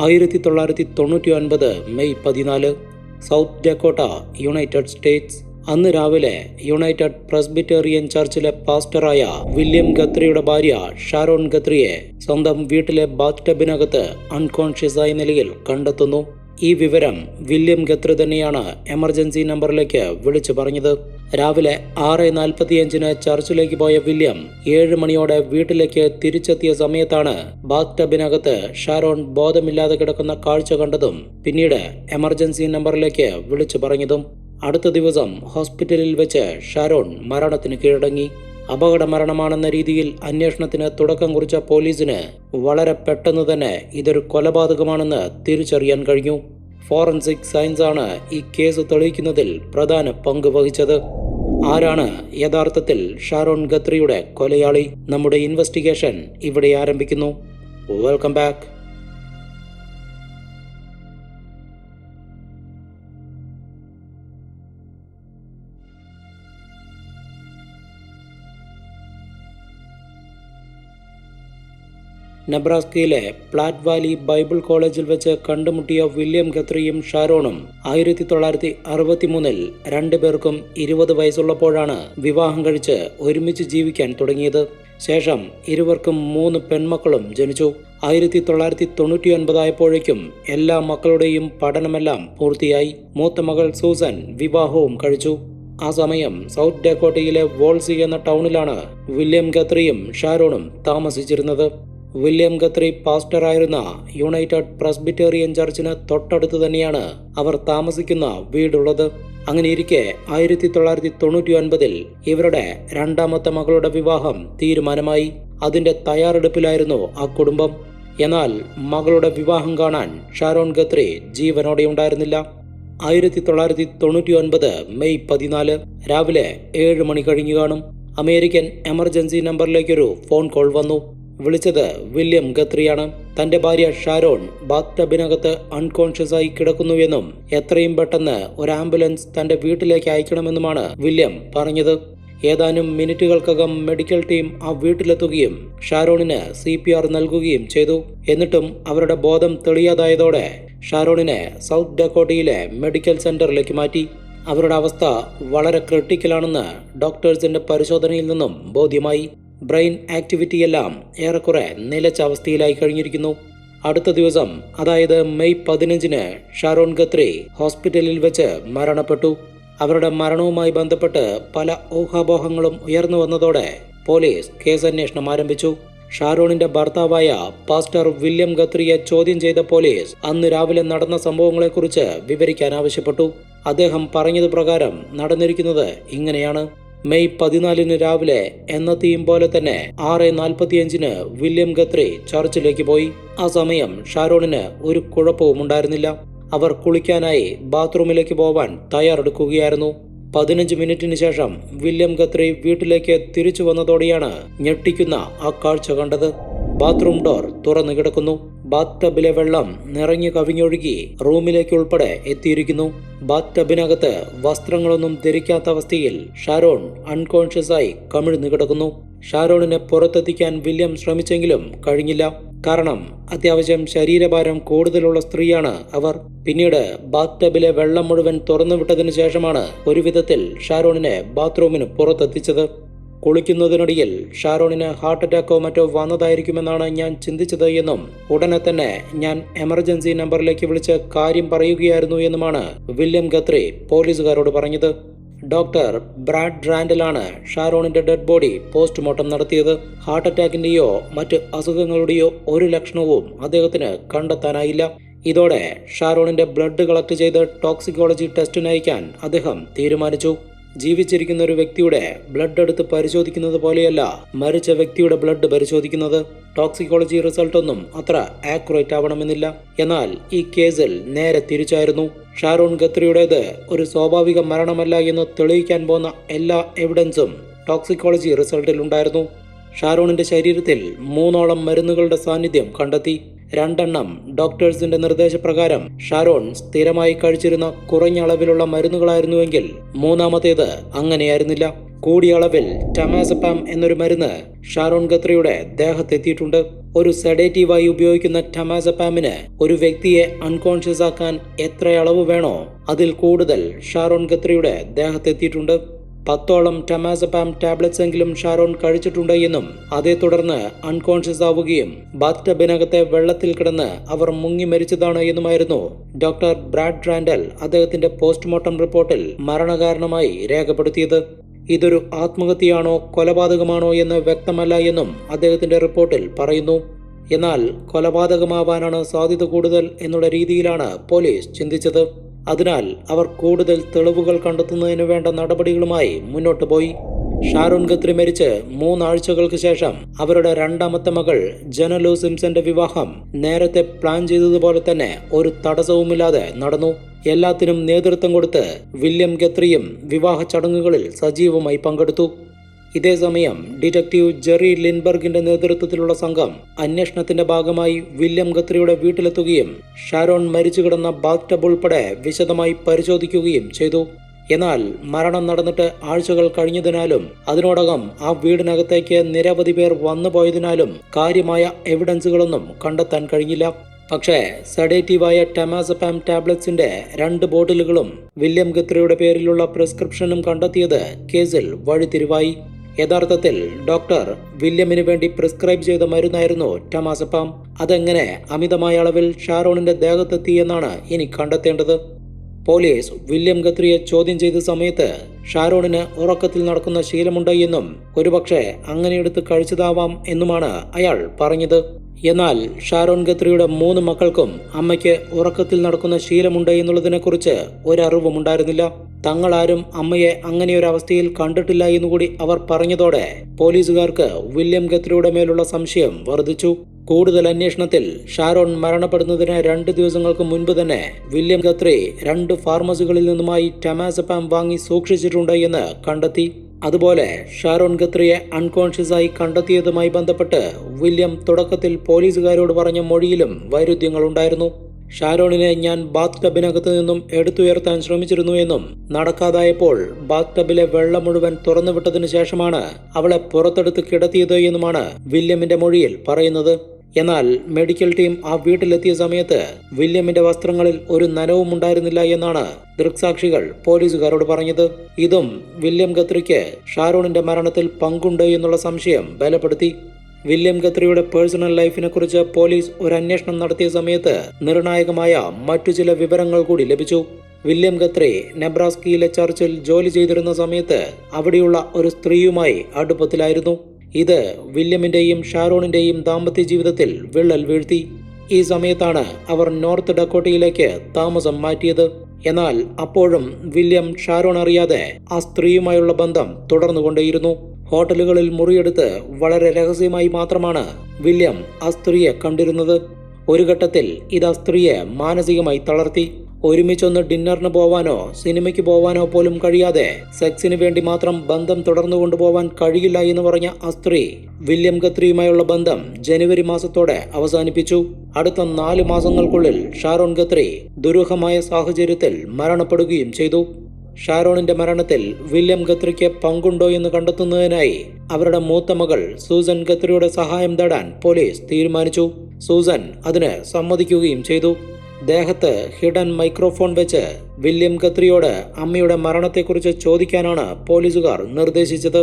ആയിരത്തി തൊള്ളായിരത്തി തൊണ്ണൂറ്റി ഒൻപത് മെയ് പതിനാല് സൗത്ത് ഡെക്കോട്ട യുണൈറ്റഡ് സ്റ്റേറ്റ്സ്. അന്ന് രാവിലെ യുണൈറ്റഡ് പ്രസ്ബിറ്റേറിയൻ ചർച്ചിലെ പാസ്റ്ററായ വില്യം ഗത്രിയുടെ ഭാര്യ ഷാരോൺ ഗത്രിയെ സ്വന്തം വീട്ടിലെ ബാത്ത് ടബിനകത്ത് അൺകോൺഷ്യസായ നിലയിൽ കണ്ടെത്തുന്നു. ഈ വിവരം വില്യം ഗത്രി തന്നെയാണ് എമർജൻസി നമ്പറിലേക്ക് വിളിച്ചു പറഞ്ഞത്. രാവിലെ ആറ് നാൽപ്പത്തിയഞ്ചിന് ചർച്ചിലേക്ക് പോയ വില്യം ഏഴ് മണിയോടെ വീട്ടിലേക്ക് തിരിച്ചെത്തിയ സമയത്താണ് ബാത്ത് ടബിനകത്ത് ഷാരോൺ ബോധമില്ലാതെ കിടക്കുന്ന കാഴ്ച കണ്ടതും പിന്നീട് എമർജൻസി നമ്പറിലേക്ക് വിളിച്ചു പറഞ്ഞതും. അടുത്ത ദിവസം ഹോസ്പിറ്റലിൽ വെച്ച് ഷാരോൺ മരണത്തിന് കീഴടങ്ങി. അപകട മരണമാണെന്ന രീതിയിൽ അന്വേഷണത്തിന് തുടക്കം കുറിച്ച പോലീസിന് വളരെ പെട്ടെന്ന് തന്നെ ഇതൊരു കൊലപാതകമാണെന്ന് തിരിച്ചറിയാൻ കഴിഞ്ഞു. ഫോറൻസിക് സയൻസാണ് ഈ കേസ് തെളിയിക്കുന്നതിൽ പ്രധാന പങ്ക് വഹിച്ചത്. ആരാണ് യഥാർത്ഥത്തിൽ ഷാരോൺ ഖത്രിയുടെ കൊലയാളി? നമ്മുടെ ഇൻവെസ്റ്റിഗേഷൻ ഇവിടെ ആരംഭിക്കുന്നു. Welcome back. നെബ്രാസ്കയിലെ Platte Valley Bible കോളേജിൽ വെച്ച് കണ്ടുമുട്ടിയ വില്യം ഗത്രിയും ഷാരോണും ആയിരത്തി തൊള്ളായിരത്തി അറുപത്തിമൂന്നിൽ രണ്ടുപേർക്കും ഇരുപത് വയസ്സുള്ളപ്പോഴാണ് വിവാഹം കഴിച്ച് ഒരുമിച്ച് ജീവിക്കാൻ തുടങ്ങിയത്. ശേഷം ഇരുവർക്കും മൂന്ന് പെൺമക്കളും ജനിച്ചു. ആയിരത്തി തൊള്ളായിരത്തി തൊണ്ണൂറ്റി ഒൻപതായപ്പോഴേക്കും എല്ലാ മക്കളുടെയും പഠനമെല്ലാം പൂർത്തിയായി. മൂത്ത മകൾ സൂസൻ വിവാഹവും കഴിച്ചു. ആ സമയം സൗത്ത് ഡെക്കോട്ടയിലെ വോൾസി എന്ന ടൗണിലാണ് വില്യം ഗത്രിയും ഷാരോണും താമസിച്ചിരുന്നത്. വില്യം ഗത്രി പാസ്റ്ററായിരുന്ന യുണൈറ്റഡ് പ്രസ്ബിറ്റേറിയൻ ചർച്ചിന് തൊട്ടടുത്ത് തന്നെയാണ് അവർ താമസിക്കുന്ന വീടുള്ളത്. അങ്ങനെയിരിക്കെ ആയിരത്തി തൊള്ളായിരത്തി തൊണ്ണൂറ്റി ഒൻപതിൽ ഇവരുടെ രണ്ടാമത്തെ മകളുടെ വിവാഹം തീരുമാനമായി. അതിന്റെ തയ്യാറെടുപ്പിലായിരുന്നു ആ കുടുംബം. എന്നാൽ മകളുടെ വിവാഹം കാണാൻ ഷാരോൺ ഗത്രി ജീവനോടെ ഉണ്ടായിരുന്നില്ല. ആയിരത്തി തൊള്ളായിരത്തി തൊണ്ണൂറ്റി ഒൻപത് മെയ് പതിനാല് രാവിലെ ഏഴ് മണി കഴിഞ്ഞു കാണും. അമേരിക്കൻ എമർജൻസി നമ്പറിലേക്കൊരു ഫോൺ കോൾ വന്നു. വിളിച്ചത് വില്യം ഗത്രിയാണ് തന്റെ ഭാര്യ ഷാരോൺ ബാത്ത് ടബിനകത്ത് അൺകോൺഷ്യസ് ആയി കിടക്കുന്നുവെന്നും എത്രയും പെട്ടെന്ന് ഒരു ആംബുലൻസ് തന്റെ വീട്ടിലേക്ക് അയക്കണമെന്നുമാണ് വില്യം പറഞ്ഞത്. ഏതാനും മിനിറ്റുകൾക്കകം മെഡിക്കൽ ടീം ആ വീട്ടിലെത്തുകയും ഷാരോണിന് സി പി ആർ നൽകുകയും ചെയ്തു. എന്നിട്ടും അവരുടെ ബോധം തെളിയാതായതോടെ ഷാരോണിനെ സൗത്ത് ഡക്കോട്ടയിലെ മെഡിക്കൽ സെന്ററിലേക്ക് മാറ്റി. അവരുടെ അവസ്ഥ വളരെ ക്രിട്ടിക്കലാണെന്ന് ഡോക്ടേഴ്സിന്റെ പരിശോധനയിൽ നിന്നും ബോധ്യമായി. ബ്രെയിൻ ആക്ടിവിറ്റിയെല്ലാം ഏറെക്കുറെ നിലച്ച അവസ്ഥയിലായി കഴിഞ്ഞിരിക്കുന്നു. അടുത്ത ദിവസം അതായത് മെയ് പതിനഞ്ചിന് ഷാരോൺ ഖത്രി ഹോസ്പിറ്റലിൽ വെച്ച് മരണപ്പെട്ടു. അവരുടെ മരണവുമായി ബന്ധപ്പെട്ട് പല ഊഹാപോഹങ്ങളും ഉയർന്നു വന്നതോടെ പോലീസ് കേസന്വേഷണം ആരംഭിച്ചു. ഷാരോണിന്റെ ഭർത്താവായ പാസ്റ്റർ വില്യം ഖത്രിയെ ചോദ്യം ചെയ്ത പോലീസ് അന്ന് രാവിലെ നടന്ന സംഭവങ്ങളെക്കുറിച്ച് വിവരിക്കാൻ ആവശ്യപ്പെട്ടു. അദ്ദേഹം പറഞ്ഞത് പ്രകാരം നടന്നിരിക്കുന്നത് ഇങ്ങനെയാണ്. മെയ് പതിനാലിന് രാവിലെ എന്നത്തെയും പോലെ തന്നെ ആറ് നാൽപ്പത്തിയഞ്ചിന് വില്യം ഗത്രി ചർച്ചിലേക്ക് പോയി. ആ സമയം ഷാരോണിന് ഒരു കുഴപ്പവും ഉണ്ടായിരുന്നില്ല. അവർ കുളിക്കാനായി ബാത്റൂമിലേക്ക് പോവാൻ തയ്യാറെടുക്കുകയായിരുന്നു. പതിനഞ്ച് മിനിറ്റിന് ശേഷം വില്യം ഗത്രി വീട്ടിലേക്ക് തിരിച്ചു വന്നതോടെയാണ് ഞെട്ടിക്കുന്ന ആ കാഴ്ച കണ്ടത്. ബാത്റൂം ഡോർ തുറന്നു കിടക്കുന്നു ബാത്ത് ടബിലെ വെള്ളം നിറഞ്ഞു കവിഞ്ഞൊഴുകി റൂമിലേക്ക് ഉൾപ്പെടെ എത്തിയിരിക്കുന്നു. ബാത്ത് ടബിനകത്ത് വസ്ത്രങ്ങളൊന്നും ധരിക്കാത്ത അവസ്ഥയിൽ ഷാരോൺ അൺകോൺഷ്യസായി കമിഴ്ന്നു കിടക്കുന്നു. ഷാരോണിനെ പുറത്തെത്തിക്കാൻ വില്യം ശ്രമിച്ചെങ്കിലും കഴിഞ്ഞില്ല. കാരണം അത്യാവശ്യം ശരീരഭാരം കൂടുതലുള്ള സ്ത്രീയാണ് അവർ. പിന്നീട് ബാത്ത് ടബിലെ വെള്ളം മുഴുവൻ തുറന്നുവിട്ടതിനു ശേഷമാണ് ഒരുവിധത്തിൽ ഷാരോണിനെ ബാത്റൂമിന് പുറത്തെത്തിച്ചത്. കുളിക്കുന്നതിനിടയിൽ ഷാരോണിന് ഹാർട്ട് അറ്റാക്കോ മറ്റോ വന്നതായിരിക്കുമെന്നാണ് ഞാൻ ചിന്തിച്ചത് എന്നും ഉടനെ തന്നെ ഞാൻ എമർജൻസി നമ്പറിലേക്ക് വിളിച്ച് കാര്യം പറയുകയായിരുന്നു എന്നുമാണ് വില്യം ഗത്രി പോലീസുകാരോട് പറഞ്ഞത്. ഡോക്ടർ ബ്രാഡ് ഡ്രാൻഡലാണ് ഷാരോണിന്റെ ഡെഡ് ബോഡി പോസ്റ്റ്മോർട്ടം നടത്തിയത്. ഹാർട്ട് അറ്റാക്കിന്റെയോ മറ്റ് അസുഖങ്ങളുടെയോ ഒരു ലക്ഷണവും അദ്ദേഹത്തിന് കണ്ടെത്താനായില്ല. ഇതോടെ ഷാരോണിന്റെ ബ്ലഡ് കളക്ട് ചെയ്ത് ടോക്സിക്കോളജി ടെസ്റ്റിനയക്കാൻ അദ്ദേഹം തീരുമാനിച്ചു. ജീവിച്ചിരിക്കുന്ന ഒരു വ്യക്തിയുടെ ബ്ലഡ് എടുത്ത് പരിശോധിക്കുന്നത് പോലെയല്ല മരിച്ച വ്യക്തിയുടെ ബ്ലഡ് പരിശോധിക്കുന്നത്. ടോക്സിക്കോളജി റിസൾട്ടൊന്നും അത്ര ആക്യുറേറ്റ് ആവണമെന്നില്ല. എന്നാൽ ഈ കേസിൽ നേരെ തിരിച്ചായിരുന്നു. ഷാരോൺ ഗത്രിയുടേത് ഒരു സ്വാഭാവിക മരണമല്ല എന്ന് തെളിയിക്കാൻ പോകുന്ന എല്ലാ എവിഡൻസും ടോക്സിക്കോളജി റിസൾട്ടിൽ ഉണ്ടായിരുന്നു. ഷാരോണിന്റെ ശരീരത്തിൽ മൂന്നോളം മരുന്നുകളുടെ സാന്നിധ്യം കണ്ടെത്തി. രണ്ടെണ്ണം ഡോക്ടേഴ്സിന്റെ നിർദ്ദേശപ്രകാരം ഷാരോൺ സ്ഥിരമായി കഴിച്ചിരുന്ന കുറഞ്ഞ അളവിലുള്ള മരുന്നുകളായിരുന്നുവെങ്കിൽ മൂന്നാമത്തേത് അങ്ങനെയായിരുന്നില്ല. കൂടിയ അളവിൽ ടമാസപ്പാം എന്നൊരു മരുന്ന് ഷാരോൺ ഖത്രിയുടെ ദേഹത്തെത്തിയിട്ടുണ്ട്. ഒരു സെഡേറ്റീവായി ഉപയോഗിക്കുന്ന ടമാസപ്പാമിന് ഒരു വ്യക്തിയെ അൺകോൺഷ്യസ് ആക്കാൻ എത്ര അളവ് വേണോ അതിൽ കൂടുതൽ ഷാരോൺ ഖത്രിയുടെ ദേഹത്തെത്തിയിട്ടുണ്ട്. പത്തോളം ടെമാസപാം ടാബ്ലറ്റ്സ് എങ്കിലും ഷാരോൺ കഴിച്ചിട്ടുണ്ട് എന്നും അതേ തുടർന്ന് അൺകോൺഷ്യസ് ആവുകയും ബാത്ത് ടബിനകത്തെ വെള്ളത്തിൽ കിടന്ന് അവർ മുങ്ങി മരിച്ചതാണ് എന്നുമായിരുന്നു ഡോക്ടർ ബ്രാഡ് റാൻഡൽ അദ്ദേഹത്തിന്റെ പോസ്റ്റ്മോർട്ടം റിപ്പോർട്ടിൽ മരണകാരണമായി രേഖപ്പെടുത്തിയത്. ഇതൊരു ആത്മഹത്യയാണോ കൊലപാതകമാണോ എന്ന് വ്യക്തമല്ല എന്നും അദ്ദേഹത്തിന്റെ റിപ്പോർട്ടിൽ പറയുന്നു. എന്നാൽ കൊലപാതകമാവാനാണ് സാധ്യത കൂടുതൽ എന്നുള്ള രീതിയിലാണ് പോലീസ് ചിന്തിച്ചത്. അതിനാൽ അവർ കൂടുതൽ തെളിവുകൾ കണ്ടെത്തുന്നതിന് വേണ്ട നടപടികളുമായി മുന്നോട്ട് പോയി. ഷാരൂൺ ഖത്രി മരിച്ച് മൂന്നാഴ്ചകൾക്ക് ശേഷം അവരുടെ രണ്ടാമത്തെ മകൾ ജനലു സിംസന്റെ വിവാഹം നേരത്തെ പ്ലാൻ ചെയ്തതുപോലെ തന്നെ ഒരു തടസ്സവുമില്ലാതെ നടന്നു. എല്ലാത്തിനും നേതൃത്വം കൊടുത്ത് വില്യം ഖത്രിയും വിവാഹ ചടങ്ങുകളിൽ സജീവമായി പങ്കെടുത്തു. ഇതേസമയം ഡിറ്റക്റ്റീവ് ജെറി ലിൻബർഗിന്റെ നേതൃത്വത്തിലുള്ള സംഘം അന്വേഷണത്തിന്റെ ഭാഗമായി വില്യം ഗത്രിയുടെ വീട്ടിലെത്തുകയും ഷാരോൺ മരിച്ചു കിടന്ന ബാത്ത് ഉൾപ്പെടെ വിശദമായി പരിശോധിക്കുകയും ചെയ്തു. എന്നാൽ മരണം നടന്നിട്ട് ആഴ്ചകൾ കഴിഞ്ഞതിനാലും അതിനോടകം ആ വീടിനകത്തേക്ക് നിരവധി പേർ വന്നുപോയതിനാലും കാര്യമായ എവിഡൻസുകളൊന്നും കണ്ടെത്താൻ കഴിഞ്ഞില്ല. പക്ഷേ സഡേറ്റീവായ ടെമാസപാം ടാബ്ലറ്റ്സിന്റെ രണ്ട് ബോട്ടിലുകളും വില്യം ഗത്രിയുടെ പേരിലുള്ള പ്രിസ്ക്രിപ്ഷനും കണ്ടെത്തിയത് കേസിൽ വഴിത്തിരിവായി. യഥാർത്ഥത്തിൽ ഡോക്ടർ വില്യമിന് വേണ്ടി പ്രിസ്ക്രൈബ് ചെയ്ത മരുന്നായിരുന്നു ടമാസപ്പാം. അതെങ്ങനെ അമിതമായ അളവിൽ ഷാരോണിന്റെ ദേഹത്തെത്തി എന്നാണ് ഇനി കണ്ടെത്തേണ്ടത്? പോലീസ് വില്യം ഗത്രിയെ ചോദ്യം ചെയ്ത സമയത്ത് ഷാരോണിന് ഉറക്കത്തിൽ നടക്കുന്ന ശീലമുണ്ട് എന്നും ഒരുപക്ഷെ അങ്ങനെ എടുത്ത് കഴിച്ചതാവാം എന്നുമാണ് അയാൾ പറഞ്ഞത്. എന്നാൽ ഷാരോൺ ഗത്രിയുടെ മൂന്ന് മക്കൾക്കും അമ്മയ്ക്ക് ഉറക്കത്തിൽ നടക്കുന്ന ശീലമുണ്ട് എന്നുള്ളതിനെക്കുറിച്ച് ഒരറിവുമുണ്ടായിരുന്നില്ല തങ്ങളാരും അമ്മയെ അങ്ങനെയൊരവസ്ഥയിൽ കണ്ടിട്ടില്ല എന്നുകൂടി അവർ പറഞ്ഞതോടെ പോലീസുകാർക്ക് വില്യം ഗത്രിയുടെ മേലുള്ള സംശയം വർദ്ധിച്ചു. കൂടുതൽ അന്വേഷണത്തിൽ ഷാരോൺ മരണപ്പെടുന്നതിന് രണ്ട് ദിവസങ്ങൾക്ക് മുൻപ് തന്നെ വില്യം ഗത്രി രണ്ട് ഫാർമസികളിൽ നിന്നുമായി ടമാസപ്പാം വാങ്ങി സൂക്ഷിച്ചിട്ടുണ്ട് എന്ന് കണ്ടെത്തി. അതുപോലെ ഷാരോൺ ഗത്രിയെ അൺകോൺഷ്യസായി കണ്ടെത്തിയതുമായി ബന്ധപ്പെട്ട് വില്യം തുടക്കത്തിൽ പോലീസുകാരോട് പറഞ്ഞ മൊഴിയിലും വൈരുദ്ധ്യങ്ങളുണ്ടായിരുന്നു. ഷാരോണിനെ ഞാൻ ബാത്ത് ടബിനകത്ത് നിന്നും എടുത്തുയർത്താൻ ശ്രമിച്ചിരുന്നു എന്നും നടക്കാതായപ്പോൾ ബാത്ത് ടബിലെ വെള്ളം മുഴുവൻ തുറന്നുവിട്ടതിനു ശേഷമാണ് അവളെ പുറത്തെടുത്ത് കിടത്തിയത് എന്നുമാണ് വില്യമിന്റെ മൊഴിയിൽ പറയുന്നത്. എന്നാൽ മെഡിക്കൽ ടീം ആ വീട്ടിലെത്തിയ സമയത്ത് വില്യമിന്റെ വസ്ത്രങ്ങളിൽ ഒരു നനവും ഉണ്ടായിരുന്നില്ല എന്നാണ് ദൃക്സാക്ഷികൾ പോലീസുകാരോട് പറഞ്ഞത്. ഇതും വില്യം ഗത്രിക്ക് ഷാരോണിന്റെ മരണത്തിൽ പങ്കുണ്ട് എന്നുള്ള സംശയം ബലപ്പെടുത്തി. വില്യം ഖത്രിയുടെ പേഴ്സണൽ ലൈഫിനെ കുറിച്ച് പോലീസ് ഒരു അന്വേഷണം നടത്തിയ സമയത്ത് നിർണായകമായ മറ്റു ചില വിവരങ്ങൾ കൂടി ലഭിച്ചു. വില്യം ഖത്രി നെബ്രാസ്കിയിലെ ചർച്ചിൽ ജോലി ചെയ്തിരുന്ന സമയത്ത് അവിടെയുള്ള ഒരു സ്ത്രീയുമായി അടുപ്പത്തിലായിരുന്നു. ഇത് വില്യമിന്റെയും ഷാരോണിന്റെയും ദാമ്പത്യ ജീവിതത്തിൽ വിള്ളൽ വീഴ്ത്തി. ഈ സമയത്താണ് അവർ നോർത്ത് ഡക്കോട്ടയിലേക്ക് താമസം മാറ്റിയത്. എന്നാൽ അപ്പോഴും വില്യം ഷാരോൺ അറിയാതെ ആ സ്ത്രീയുമായുള്ള ബന്ധം തുടർന്നുകൊണ്ടേയിരുന്നു. ഹോട്ടലുകളിൽ മുറിയെടുത്ത് വളരെ രഹസ്യമായി മാത്രമാണ് വില്യം ആ സ്ത്രീയെ കണ്ടിരുന്നത്. ഒരു ഘട്ടത്തിൽ ഇത് ആ സ്ത്രീയെ മാനസികമായി തളർത്തി. ഒരുമിച്ചൊന്ന് ഡിന്നറിന് പോവാനോ സിനിമയ്ക്ക് പോവാനോ പോലും കഴിയാതെ സെക്സിന് വേണ്ടി മാത്രം ബന്ധം തുടർന്നു കൊണ്ടുപോവാൻ കഴിയില്ല എന്ന് പറഞ്ഞ ആ സ്ത്രീ വില്യം ഗത്രിയുമായുള്ള ബന്ധം ജനുവരി മാസത്തോടെ അവസാനിപ്പിച്ചു. അടുത്ത നാല് മാസങ്ങൾക്കുള്ളിൽ ഷാരോൺ ഗത്രി ദുരൂഹമായ സാഹചര്യത്തിൽ മരണപ്പെടുകയും ചെയ്തു. ഷാരോണിന്റെ മരണത്തിൽ വില്യം ഗത്രിക്ക് പങ്കുണ്ടോ എന്ന് കണ്ടെത്തുന്നതിനായി അവരുടെ മൂത്ത മകൾ സൂസൻ ഗത്രിയുടെ സഹായം തേടാൻ പോലീസ് തീരുമാനിച്ചു. സൂസൻ അതിന് സമ്മതിക്കുകയും ചെയ്തു. ദേഹത്ത് ഹിഡൻ മൈക്രോഫോൺ വെച്ച് വില്യം ഖത്രിയോട് അമ്മയുടെ മരണത്തെക്കുറിച്ച് ചോദിക്കാനാണ് പോലീസുകാർ നിർദ്ദേശിച്ചത്.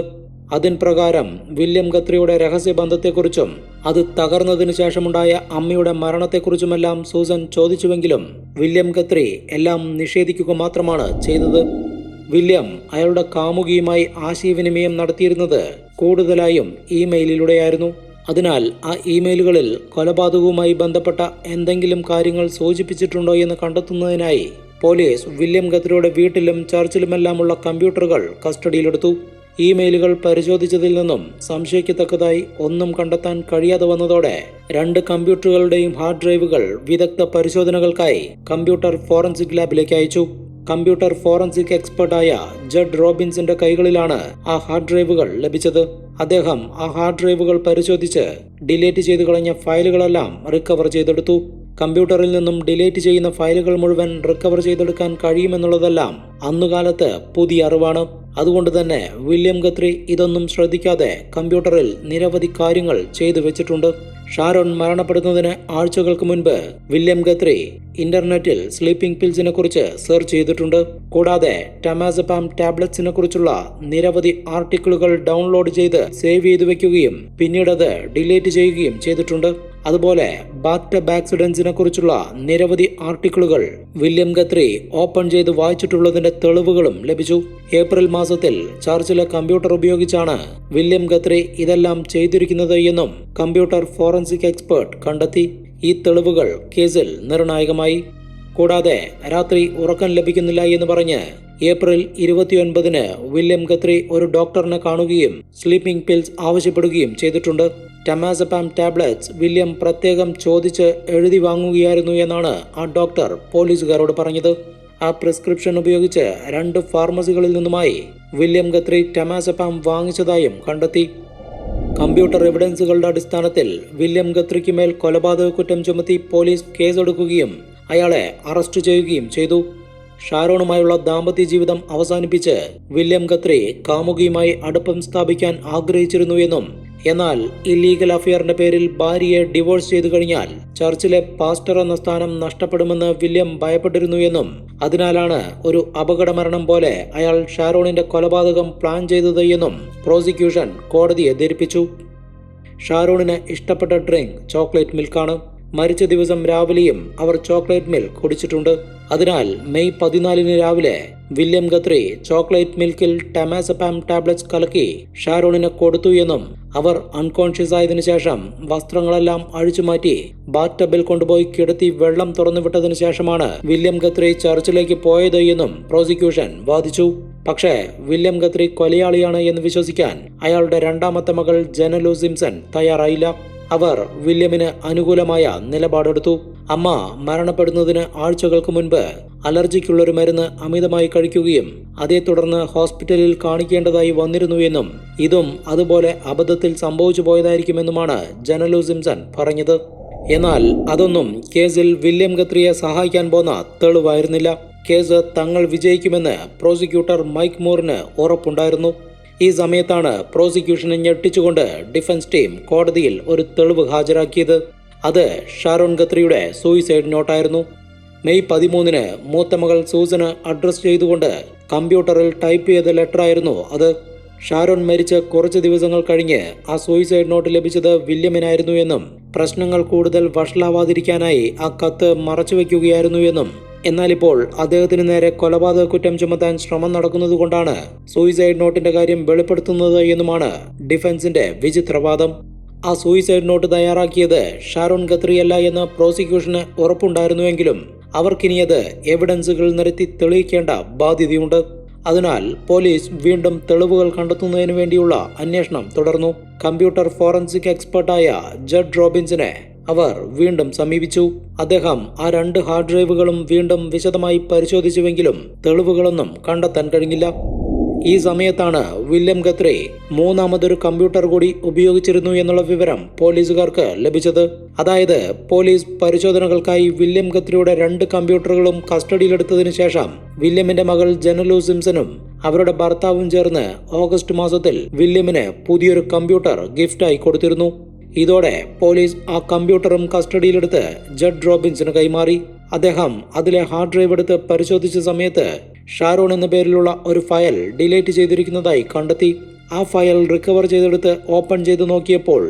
അതിൻ പ്രകാരം വില്യം ഖത്രിയുടെ രഹസ്യബന്ധത്തെക്കുറിച്ചും അത് തകർന്നതിനു ശേഷമുണ്ടായ അമ്മയുടെ മരണത്തെക്കുറിച്ചുമെല്ലാം സൂസൻ ചോദിച്ചുവെങ്കിലും വില്യം ഖത്രി എല്ലാം നിഷേധിക്കുക മാത്രമാണ് ചെയ്തത്. വില്യം അയാളുടെ കാമുകിയുമായി ആശയവിനിമയം നടത്തിയിരുന്നത് കൂടുതലായും ഇമെയിലിലൂടെയായിരുന്നു. അതിനാൽ ആ ഇമെയിലുകളിൽ കൊലപാതകവുമായി ബന്ധപ്പെട്ട എന്തെങ്കിലും കാര്യങ്ങൾ സൂചിപ്പിച്ചിട്ടുണ്ടോ എന്ന് കണ്ടെത്തുന്നതിനായി പോലീസ് വില്യം ഗത്രിയുടെ വീട്ടിലും ചർച്ചിലുമെല്ലാമുള്ള കമ്പ്യൂട്ടറുകൾ കസ്റ്റഡിയിലെടുത്തു. ഇമെയിലുകൾ പരിശോധിച്ചതിൽ നിന്നും സംശയിക്കത്തക്കതായി ഒന്നും കണ്ടെത്താൻ കഴിയാതെ വന്നതോടെ രണ്ട് കമ്പ്യൂട്ടറുകളുടെയും ഹാർഡ് ഡ്രൈവുകൾ വിദഗ്ധ പരിശോധനകൾക്കായി കമ്പ്യൂട്ടർ ഫോറൻസിക് ലാബിലേക്ക് അയച്ചു. കമ്പ്യൂട്ടർ ഫോറൻസിക് എക്സ്പെർട്ടായ ജഡ് റോബിൻസിന്റെ കൈകളിലാണ് ആ ഹാർഡ് ഡ്രൈവുകൾ ലഭിച്ചത്. അദ്ദേഹം ആ ഹാർഡ് ഡ്രൈവുകൾ പരിശോധിച്ച് ഡിലീറ്റ് ചെയ്തു കളഞ്ഞ ഫയലുകളെല്ലാം റിക്കവർ ചെയ്തെടുത്തു. കമ്പ്യൂട്ടറിൽ നിന്നും ഡിലീറ്റ് ചെയ്യുന്ന ഫയലുകൾ മുഴുവൻ റിക്കവർ ചെയ്തെടുക്കാൻ കഴിയുമെന്നുള്ളതെല്ലാം അന്നുകാലത്ത് പുതിയ അറിവാണ്. അതുകൊണ്ട് തന്നെ വില്യം ഗത്രി ഇതൊന്നും ശ്രദ്ധിക്കാതെ കമ്പ്യൂട്ടറിൽ നിരവധി കാര്യങ്ങൾ ചെയ്തു വെച്ചിട്ടുണ്ട്. ഷാരോൺ മരണപ്പെടുന്നതിന് ആഴ്ചകൾക്ക് മുൻപ് വില്യം ഗത്രി ഇന്റർനെറ്റിൽ സ്ലീപ്പിംഗ് പിൽസിനെ കുറിച്ച് സെർച്ച് ചെയ്തിട്ടുണ്ട്. കൂടാതെ ടമാസപാം ടാബ്ലറ്റ്സിനെ കുറിച്ചുള്ള നിരവധി ആർട്ടിക്കിളുകൾ ഡൗൺലോഡ് ചെയ്ത് സേവ് ചെയ്തു വെക്കുകയും പിന്നീട് അത് ഡിലീറ്റ് ചെയ്യുകയും ചെയ്തിട്ടുണ്ട്. അതുപോലെ ബാത്ത് ടബ് ആക്സിഡൻസിനെ കുറിച്ചുള്ള നിരവധി ആർട്ടിക്കിളുകൾ വില്യം ഗത്രി ഓപ്പൺ ചെയ്ത് വായിച്ചിട്ടുള്ളതിന്റെ തെളിവുകളും ലഭിച്ചു. ഏപ്രിൽ മാസത്തിൽ ചർച്ചിലെ കമ്പ്യൂട്ടർ ഉപയോഗിച്ചാണ് വില്യം ഗത്രി ഇതെല്ലാം ചെയ്തിരിക്കുന്നത് എന്നും കമ്പ്യൂട്ടർ ഫോറൻസിക് എക്സ്പേർട്ട് കണ്ടെത്തി. ഈ തെളിവുകൾ കേസിൽ നിർണായകമായി. കൂടാതെ രാത്രി ഉറക്കം ലഭിക്കുന്നില്ല എന്ന് പറഞ്ഞ് ഏപ്രിൽ ഇരുപത്തിയൊൻപതിന് വില്യം ഗത്രി ഒരു ഡോക്ടറിനെ കാണുകയും സ്ലീപ്പിംഗ് പിൽസ് ആവശ്യപ്പെടുകയും ചെയ്തിട്ടുണ്ട്. ടമാസപാം ടാബ്ലറ്റ്സ് വില്യം പ്രത്യേകം ചോദിച്ച് എഴുതി വാങ്ങുകയായിരുന്നു എന്നാണ് ആ ഡോക്ടർ പോലീസുകാരോട് പറഞ്ഞത്. ആ പ്രിസ്ക്രിപ്ഷൻ ഉപയോഗിച്ച് രണ്ട് ഫാർമസികളിൽ നിന്നുമായി വില്യം ഗത്രി ടമാസപാം വാങ്ങിച്ചതായും കണ്ടെത്തി. കമ്പ്യൂട്ടർ എവിഡൻസുകളുടെ അടിസ്ഥാനത്തിൽ വില്യം ഗത്രിക്ക് മേൽ കൊലപാതക കുറ്റം ചുമത്തി പോലീസ് കേസെടുക്കുകയും അയാളെ അറസ്റ്റ് ചെയ്യുകയും ചെയ്തു. ഷാരോണുമായുള്ള ദാമ്പത്യ ജീവിതം അവസാനിപ്പിച്ച് വില്യം ഖത്രി കാമുകിയുമായി അടുപ്പം സ്ഥാപിക്കാൻ ആഗ്രഹിച്ചിരുന്നു എന്നും എന്നാൽ ഇല്ലീഗൽ അഫയറിന്റെ പേരിൽ ഭാര്യയെ ഡിവോഴ്സ് ചെയ്തു കഴിഞ്ഞാൽ ചർച്ചിലെ പാസ്റ്റർ എന്ന സ്ഥാനം നഷ്ടപ്പെടുമെന്ന് വില്യം ഭയപ്പെട്ടിരുന്നു എന്നും അതിനാലാണ് ഒരു അപകടമരണം പോലെ അയാൾ ഷാരോണിന്റെ കൊലപാതകം പ്ലാൻ ചെയ്തത് എന്നും പ്രോസിക്യൂഷൻ കോടതിയെ ധരിപ്പിച്ചു. ഷാരോണിന് ഇഷ്ടപ്പെട്ട ഡ്രിങ്ക് ചോക്ലേറ്റ് മിൽക്കാണ്. മരിച്ച ദിവസം രാവിലെയും അവർ ചോക്ലേറ്റ് മിൽക്ക് കുടിച്ചിട്ടുണ്ട്. അതിനാൽ മെയ് പതിനാലിന് രാവിലെ വില്യം ഗത്രി ചോക്ലേറ്റ് മിൽക്കിൽ ടമാസപാം ടാബ്ലറ്റ്സ് കലക്കി ഷാരോണിന് കൊടുത്തു എന്നും അവർ അൺകോൺഷ്യസ് ആയതിനു ശേഷം വസ്ത്രങ്ങളെല്ലാം അഴിച്ചുമാറ്റി ബാത്ത് ടബിൽ കൊണ്ടുപോയി കിടത്തി വെള്ളം തുറന്നുവിട്ടതിനു ശേഷമാണ് വില്യം ഗത്രി ചർച്ചിലേക്ക് പോയത് എന്നും പ്രോസിക്യൂഷൻ വാദിച്ചു. പക്ഷേ വില്യം ഗത്രി കൊലയാളിയാണ് എന്ന് വിശ്വസിക്കാൻ അയാളുടെ രണ്ടാമത്തെ മകൾ ജനലു സിംസൺ തയ്യാറായില്ല. അവർ വില്യമിന് അനുകൂലമായ നിലപാടെടുത്തു. അമ്മ മരണപ്പെടുന്നതിന് ആഴ്ചകൾക്ക് മുൻപ് അലർജിക്കുള്ളൊരു മരുന്ന് അമിതമായി കഴിക്കുകയും അതേ തുടർന്ന് ഹോസ്പിറ്റലിൽ കാണിക്കേണ്ടതായി വന്നിരുന്നു എന്നും ഇതും അതുപോലെ അബദ്ധത്തിൽ സംഭവിച്ചു പോയതായിരിക്കുമെന്നുമാണ് ജനലു സിംസൺ പറഞ്ഞത്. എന്നാൽ അതൊന്നും കേസിൽ വില്യം ഗത്രിയെ സഹായിക്കാൻ പോന്ന തെളിവായിരുന്നില്ല. കേസ് തങ്ങൾ വിജയിക്കുമെന്ന് പ്രോസിക്യൂട്ടർ മൈക്ക് മോറിന് ഉറപ്പുണ്ടായിരുന്നു. ഈ സമയത്താണ് പ്രോസിക്യൂഷനെ ഞെട്ടിച്ചുകൊണ്ട് ഡിഫൻസ് ടീം കോടതിയിൽ ഒരു തെളിവ് ഹാജരാക്കിയത്. അത് ഷാരോൺ ഖത്രിയുടെ സൂയിസൈഡ് നോട്ടായിരുന്നു. മെയ് പതിമൂന്നിന് മൂത്ത മകൾ സൂസന് അഡ്രസ് ചെയ്തുകൊണ്ട് കമ്പ്യൂട്ടറിൽ ടൈപ്പ് ചെയ്ത ലെറ്ററായിരുന്നു അത്. ഷാരോൺ മരിച്ച് കുറച്ച് ദിവസങ്ങൾ കഴിഞ്ഞ് ആ സൂയിസൈഡ് നോട്ട് ലഭിച്ചത് വില്യമിനായിരുന്നു എന്നും പ്രശ്നങ്ങൾ കൂടുതൽ വഷളാവാതിരിക്കാനായി ആ കത്ത് മറച്ചുവെക്കുകയായിരുന്നു എന്നും എന്നാൽ ഇപ്പോൾ അദ്ദേഹത്തിന് നേരെ കൊലപാതക കുറ്റം ചുമത്താൻ ശ്രമം നടക്കുന്നതുകൊണ്ടാണ് സൂയിസൈഡ് നോട്ടിന്റെ കാര്യം വെളിപ്പെടുത്തുന്നത് എന്നുമാണ് ഡിഫൻസിന്റെ വിചിത്രവാദം. ആ സൂയിസൈഡ് നോട്ട് തയ്യാറാക്കിയത് ഷാരോൺ ഖത്രിയല്ല എന്ന് പ്രോസിക്യൂഷന് ഉറപ്പുണ്ടായിരുന്നുവെങ്കിലും അവർക്കിനിയത് എവിഡൻസുകൾ നിരത്തി തെളിയിക്കേണ്ട ബാധ്യതയുണ്ട്. അതിനാൽ പോലീസ് വീണ്ടും തെളിവുകൾ കണ്ടെത്തുന്നതിനു വേണ്ടിയുള്ള അന്വേഷണം തുടർന്നു. കമ്പ്യൂട്ടർ ഫോറൻസിക് എക്സ്പെർട്ടായ ജഡ് റോബിൻസിനെ അവർ വീണ്ടും സമീപിച്ചു. അദ്ദേഹം ആ രണ്ട് ഹാർഡ് ഡ്രൈവുകളും വീണ്ടും വിശദമായി പരിശോധിച്ചുവെങ്കിലും തെളിവുകളൊന്നും കണ്ടെത്താൻ കഴിഞ്ഞില്ല. ഈ സമയത്താണ് വില്യം ഗത്രെ മൂന്നാമതൊരു കമ്പ്യൂട്ടർ കൂടി ഉപയോഗിച്ചിരുന്നു എന്നുള്ള വിവരം പോലീസുകാർക്ക് ലഭിച്ചത്. അതായത് പോലീസ് പരിശോധനകൾക്കായി വില്യം ഗത്രിയുടെ രണ്ട് കമ്പ്യൂട്ടറുകളും കസ്റ്റഡിയിലെടുത്തതിനു ശേഷം വില്യമിന്റെ മകൾ ജനലു സിംസനും അവരുടെ ഭർത്താവും ചേർന്ന് ഓഗസ്റ്റ് മാസത്തിൽ വില്യമിന് പുതിയൊരു കമ്പ്യൂട്ടർ ഗിഫ്റ്റായി കൊടുത്തിരുന്നു. ഇതോടെ പോലീസ് ആ കമ്പ്യൂട്ടറും കസ്റ്റഡിയിലെടുത്ത് ജഡ് റോബിൻസിന് കൈമാറി. അദ്ദേഹം അതിലെ ഹാർഡ് ഡ്രൈവ് എടുത്ത് പരിശോധിച്ച സമയത്ത് ഷാരോൺ എന്ന പേരിലുള്ള ഒരു ഫയൽ ഡിലീറ്റ് ചെയ്തിരിക്കുന്നതായി കണ്ടെത്തി. ആ ഫയൽ റിക്കവർ ചെയ്തെടുത്ത് ഓപ്പൺ ചെയ്ത് നോക്കിയപ്പോൾ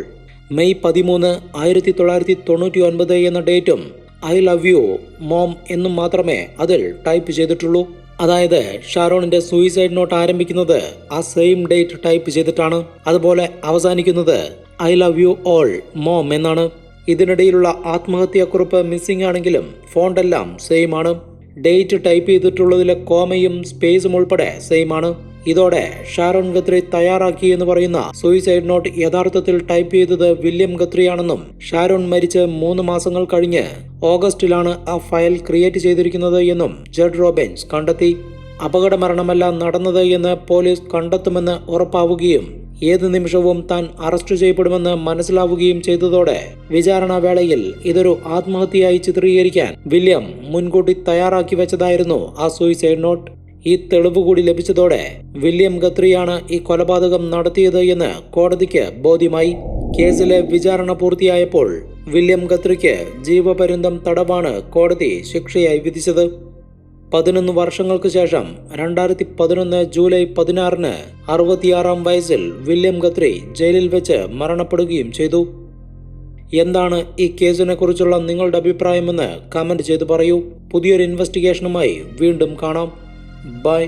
മെയ് പതിമൂന്ന് ആയിരത്തി തൊള്ളായിരത്തി തൊണ്ണൂറ്റി ഒൻപത് എന്ന ഡേറ്റും ഐ ലവ് യു മോം എന്നും മാത്രമേ അതിൽ ടൈപ്പ് ചെയ്തിട്ടുള്ളൂ. അതായത് ഷാരോണിന്റെ സൂയിസൈഡ് നോട്ട് ആരംഭിക്കുന്നത് ആ സെയിം ഡേറ്റ് ടൈപ്പ് ചെയ്തിട്ടാണ്. അതുപോലെ അവസാനിക്കുന്നത് I love you all mom എന്നാണ്. ഇതിനിടയിലുള്ള ആത്മഹത്യാക്കുറിപ്പ് മിസ്സിംഗ് ആണെങ്കിലും ഫോണ്ടെല്ലാം സെയിം ആണ്. ഡേറ്റ് ടൈപ്പ് ചെയ്തിട്ടുള്ളതിലെ കോമയും സ്പേസും ഉൾപ്പെടെ സെയിം ആണ്. ഇതോടെ ഷാരോൺ ഗത്രി തയ്യാറാക്കി എന്ന് പറയുന്ന സൂയിസൈഡ് നോട്ട് യഥാർത്ഥത്തിൽ ടൈപ്പ് ചെയ്തത് വില്യം ഗത്രിയാണെന്നും ഷാരോൺ മരിച്ച് മൂന്ന് മാസങ്ങൾ കഴിഞ്ഞ് ഓഗസ്റ്റിലാണ് ആ ഫയൽ ക്രിയേറ്റ് ചെയ്തിരിക്കുന്നത് എന്നും ജഡ് റോബിൻസ് കണ്ടെത്തി. അപകടമരണമല്ല നടന്നത് എന്ന് പോലീസ് കണ്ടെത്തുമെന്ന് ഉറപ്പാവുകയും ഏത് നിമിഷവും താൻ അറസ്റ്റ് ചെയ്യപ്പെടുമെന്ന് മനസ്സിലാവുകയും ചെയ്തതോടെ വിചാരണ വേളയിൽ ഇതൊരു ആത്മഹത്യയായി ചിത്രീകരിക്കാൻ വില്യം മുൻകൂട്ടി തയ്യാറാക്കി വെച്ചതായിരുന്നു ആ സൂയിസൈഡ് നോട്ട് ഈ തെളിവ് കൂടി ലഭിച്ചതോടെ വില്യം ഗത്രിയാണ് ഈ കൊലപാതകം നടത്തിയത് എന്ന് കോടതിക്ക് ബോധ്യമായി. കേസിലെ വിചാരണ പൂർത്തിയായപ്പോൾ വില്യം ഗത്രിക്ക് ജീവപര്യന്തം തടവാണ് കോടതി ശിക്ഷയായി വിധിച്ചത്. പതിനൊന്ന് വർഷങ്ങൾക്ക് ശേഷം രണ്ടായിരത്തി പതിനൊന്ന് ജൂലൈ പതിനാറിന് അറുപത്തിയാറാം വയസ്സിൽ വില്യം ഗത്രി ജയിലിൽ വെച്ച് മരണപ്പെടുകയും ചെയ്തു. എന്താണ് ഈ കേസിനെ കുറിച്ചുള്ള നിങ്ങളുടെ അഭിപ്രായമെന്ന് കമന്റ് ചെയ്തു പറയൂ. പുതിയൊരു ഇൻവെസ്റ്റിഗേഷനുമായി വീണ്ടും കാണാം. ബൈ.